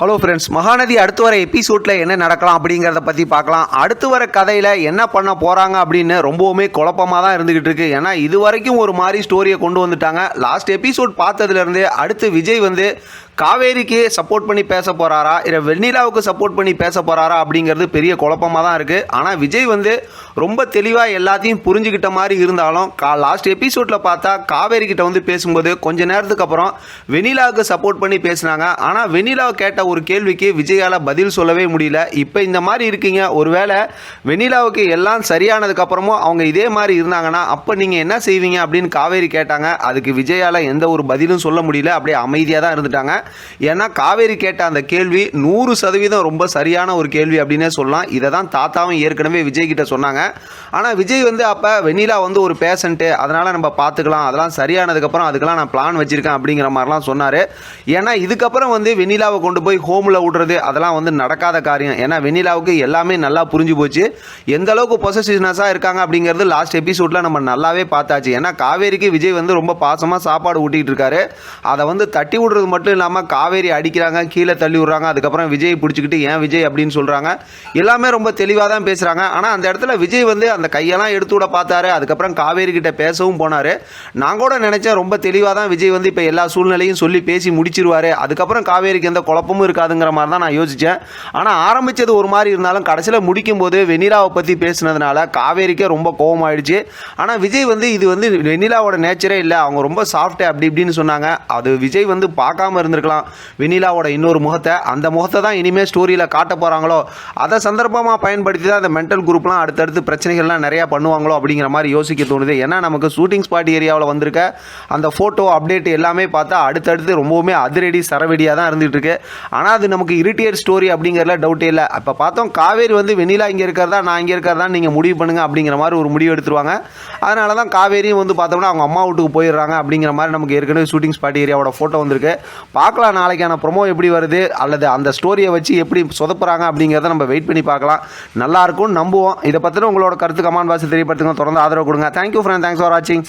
Hello friends Mahanadi அடுத்து வர எபிசோடில் என்ன நடக்கலாம் அப்படிங்கிறத பற்றி பார்க்கலாம். அடுத்து வர கதையில் என்ன பண்ண போகிறாங்க அப்படின்னு ரொம்பவுமே குழப்பமாக தான் இருந்துக்கிட்டு இருக்கு. ஏன்னா இது வரைக்கும் ஒரு மாதிரி ஸ்டோரியை கொண்டு வந்துட்டாங்க. லாஸ்ட் எபிசோட் பார்த்ததுலேருந்து அடுத்து விஜய் வந்து காவேரிக்கு சப்போர்ட் பண்ணி பேச போகிறாரா இல்லை வெண்ணிலாவுக்கு சப்போர்ட் பண்ணி பேச போகிறாரா அப்படிங்கிறது பெரிய குழப்பமாக தான் இருக்குது ஆனால் விஜய் வந்து ரொம்ப தெளிவாக எல்லாத்தையும் புரிஞ்சுக்கிட்ட மாதிரி இருந்தாலும் கா லாஸ்ட் எபிசோடில் பார்த்தா காவேரி கிட்ட வந்து பேசும்போது கொஞ்ச நேரத்துக்கு அப்புறம் வெண்ணிலாவுக்கு சப்போர்ட் பண்ணி பேசினாங்க. ஆனால் வெண்ணிலாவை கேட்ட ஒரு கேள்விக்கு விஜயால் பதில் சொல்லவே முடியல. இப்போ இந்த மாதிரி இருக்கீங்க. ஒருவேளை வெண்ணிலாவுக்கு எல்லாம் சரியானதுக்கு அப்புறமும் அவங்க இதே மாதிரி இருந்தாங்கன்னா அப்போ நீங்கள் என்ன செய்வீங்க அப்படின்னு காவேரி கேட்டாங்க. அதுக்கு விஜயால் எந்த ஒரு பதிலும் சொல்ல முடியல. அப்படியே அமைதியாக தான் இருந்துட்டாங்க. ஏன்னா காவேரி கேட்ட அந்த கேள்வி நூறு சதவீதம் ரொம்ப சரியான ஒரு கேள்வி அப்படின்னே சொல்லலாம். இதை தான் தாத்தாவும் ஏற்கனவே விஜய் கிட்ட சொன்னாங்க. ஆனால் விஜய் வந்து அப்போ வெண்ணிலா வந்து ஒரு பேஷண்ட்டு அதனால் நம்ம பார்த்துக்கலாம் அதெல்லாம் சரியானதுக்கப்புறம் அதுக்கெல்லாம் நான் பிளான் வச்சுருக்கேன் அப்படிங்கிற மாதிரிலாம் சொன்னார். ஏன்னா இதுக்கப்புறம் வந்து வெண்ணிலாவை கொண்டு போய் ஹோமில் விடுறது அதெல்லாம் வந்து நடக்காத காரியம். ஏன்னா வெண்ணிலாவுக்கு எல்லாமே நல்லா புரிஞ்சு போச்சு. எந்த அளவுக்கு பொசசிவ்னஸாக இருக்காங்க அப்படிங்கிறது லாஸ்ட் எபிசோடில் நம்ம நல்லாவே பார்த்தாச்சு. ஏன்னா காவேரிக்கு விஜய் வந்து ரொம்ப பாசமாக சாப்பாடு ஊட்டிகிட்டு இருக்காரு. அதை வந்து தட்டி விடுறது மட்டும் இல்லாமல் காவேரி அடிக்கிறாங்க கீழே தள்ளி விட்றாங்க. அதுக்கப்புறம் விஜய் பிடிச்சிக்கிட்டு ஏன் விஜய்? அப்படின்னு சொல்கிறாங்க எல்லாமே ரொம்ப தெளிவாக தான் பேசுகிறாங்க ஆனால் அந்த இடத்துல விஜய் வந்து அந்த கையெல்லாம் எடுத்து விட பார்த்தாரு. அதுக்கப்புறம் காவேரி கிட்ட பேசவும் போனார். நான் கூட நினச்சேன் ரொம்ப தெளிவாக தான் விஜய் வந்து இப்போ எல்லா சூழ்நிலையும் சொல்லி பேசி முடிச்சிருவாரு. அதுக்கப்புறம் காவேரிக்கு எந்த குழப்பமும் இருக்காதுங்கிற மாதிரி தான் நான் யோசித்தேன் ஆனால் ஆரம்பித்தது ஒரு மாதிரி இருந்தாலும் கடைசியில் முடிக்கும்போது வெண்ணிலாவை பற்றி பேசினதுனால காவேரிக்கே ரொம்ப கோபமாயிடுச்சு ஆனால் விஜய் வந்து இது வந்து வெண்ணிலாவோட நேச்சரே இல்லை. அவங்க ரொம்ப சாஃப்ட்டு அப்படி இப்படின்னு சொன்னாங்க. அது விஜய் வந்து பார்க்காம இருந்திருக்கலாம். வெண்ணிலாவோட இன்னொரு முகத்தை. அந்த முகத்தை தான் இனிமேல் ஸ்டோரியில் காட்ட போகிறாங்களோ அதை சந்தர்ப்பமாக பயன்படுத்தி தான் அந்த மென்டல் குரூப்லாம் அடுத்தடுத்து பிரச்சனைகள்லாம் நிறையா பண்ணுவாங்களோ அப்படிங்கிற மாதிரி யோசிக்க தோணுது. ஏன்னா நமக்கு ஷூட்டிங் ஸ்பாட் ஏரியாவில் வந்திருக்க அந்த ஃபோட்டோ அப்டேட் எல்லாமே பார்த்தா அடுத்தடுத்து ரொம்பவுமே அதிரடி சரவெடியாக தான் இருந்துகிட்டு இருக்கு. ஆனால் அது நமக்கு இரிட்டேட் ஸ்டோரி அப்படிங்கிறதுல டவுட்டே இல்லை. இப்போ பார்த்தோம் காவேரி வந்து வெண்ணிலா இங்கே இருக்கிறதா நான் இங்கே இருக்கிறதா நீங்கள் முடிவு பண்ணுங்க அப்படிங்கிற மாதிரி ஒரு முடிவு எடுத்துருவாங்க. அதனால தான் காவேரியும் வந்து பார்த்தோம்னா அவங்க அம்மா வீட்டுக்கு போயிடுறாங்க அப்படிங்கிற மாதிரி நமக்கு ஏற்கனவே ஷூட்டிங் ஸ்பாட் ஏரியாவோட ஃபோட்டோ வந்திருக்கு. பார்க்கலாம் நாளைக்கான ப்ரொமோ எப்படி வருது அல்லது அந்த ஸ்டோரியை வச்சு எப்படி சொதப்புறாங்க அப்படிங்கிறத நம்ம வெயிட் பண்ணி பார்க்கலாம். நல்லா நம்புவோம். இதை பற்றின உங்களோட கருத்து கமான் பாசி தெரியப்படுத்துங்க. தொடர்ந்து ஆதரவு கொடுங்க. தேங்க்யூ ஃப்ரெண்ட் தேங்க்ஸ் ஃபார் வாட்சிங்